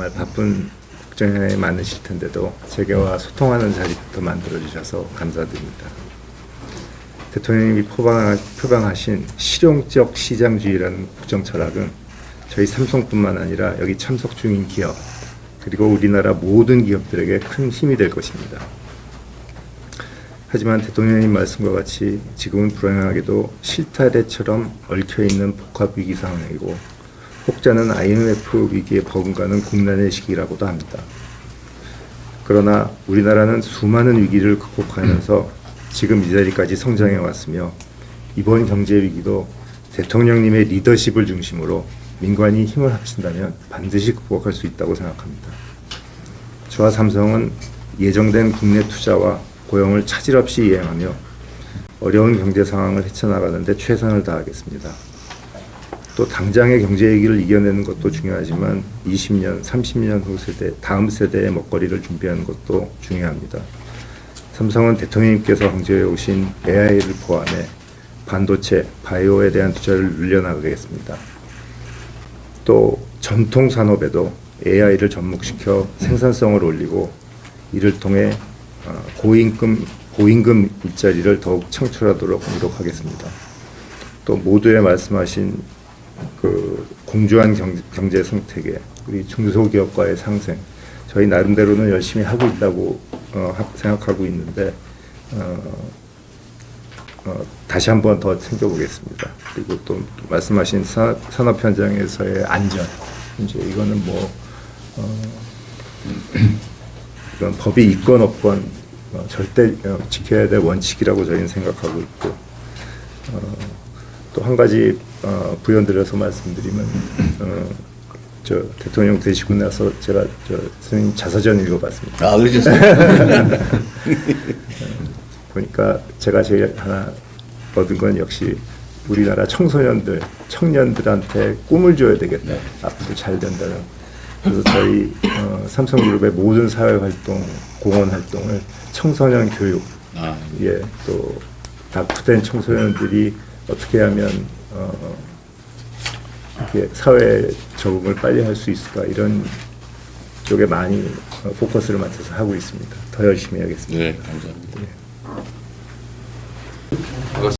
정말 바쁜 국정에 많으실 텐데도 제게와 소통하는 자리부터 만들어 주셔서 감사드립니다. 대통령님이 표방하신 실용적 시장주의라는 국정 철학은 저희 삼성뿐만 아니라 여기 참석 중인 기업 그리고 우리나라 모든 기업들에게 큰 힘이 될 것입니다. 하지만 대통령님 말씀과 같이 지금은 불행하게도 실타래처럼 얽혀 있는 복합 위기 상황이고 혹자는 IMF 위기에 버금가는 국난의 시기라고도 합니다. 그러나 우리나라는 수많은 위기를 극복하면서 지금 이 자리까지 성장해 왔으며 이번 경제 위기도 대통령님의 리더십을 중심으로 민관이 힘을 합친다면 반드시 극복할 수 있다고 생각합니다. 저와 삼성은 예정된 국내 투자와 고용을 차질 없이 이행하며 어려운 경제 상황을 헤쳐나가는데 최선을 다하겠습니다. 또 당장의 경제 위기를 이겨내는 것도 중요하지만 20년, 30년 후 세대, 다음 세대의 먹거리를 준비하는 것도 중요합니다. 삼성은 대통령님께서 강조해 오신 AI를 포함해 반도체, 바이오에 대한 투자를 늘려나가겠습니다. 또 전통 산업에도 AI를 접목시켜 생산성을 올리고 이를 통해 어, 고임금 고임금 일자리를 더욱 창출하도록 노력하겠습니다. 또 모두에 말씀하신 그 공조한 경, 경제 생태계, 우리 중소기업과의 상생, 저희 나름대로는 열심히 하고 있다고 어, 하- 생각하고 있는데 어, 어, 다시 한 번 더 챙겨보겠습니다. 그리고 또 말씀하신 사, 산업 현장에서의 안전, 이제 이거는 뭐 어, 이건 법이 있건 없건 어, 절대 어, 지켜야 될 원칙이라고 저희는 생각하고 있고 어, 또 한 가지 어, 부연드려서 말씀드리면 어, 저 대통령 되시고 나서 제가 저 선생님 자서전 읽어봤습니다. 아, 그러셨어요? 보니까 제가 제일 하나 얻은 건 역시 우리나라 청소년들, 청년들한테 꿈을 줘야 되겠다. 앞으로 잘 된다는. 그래서 저희 어, 삼성그룹의 모든 사회 활동, 공헌 활동을 청소년 교육, 아, 예, 또 낙후된 청소년들이 어떻게 하면 어, 사회 적응을 빨리 할 수 있을까 이런 쪽에 많이 어, 포커스를 맞춰서 하고 있습니다. 더 열심히 하겠습니다. 네, 감사합니다.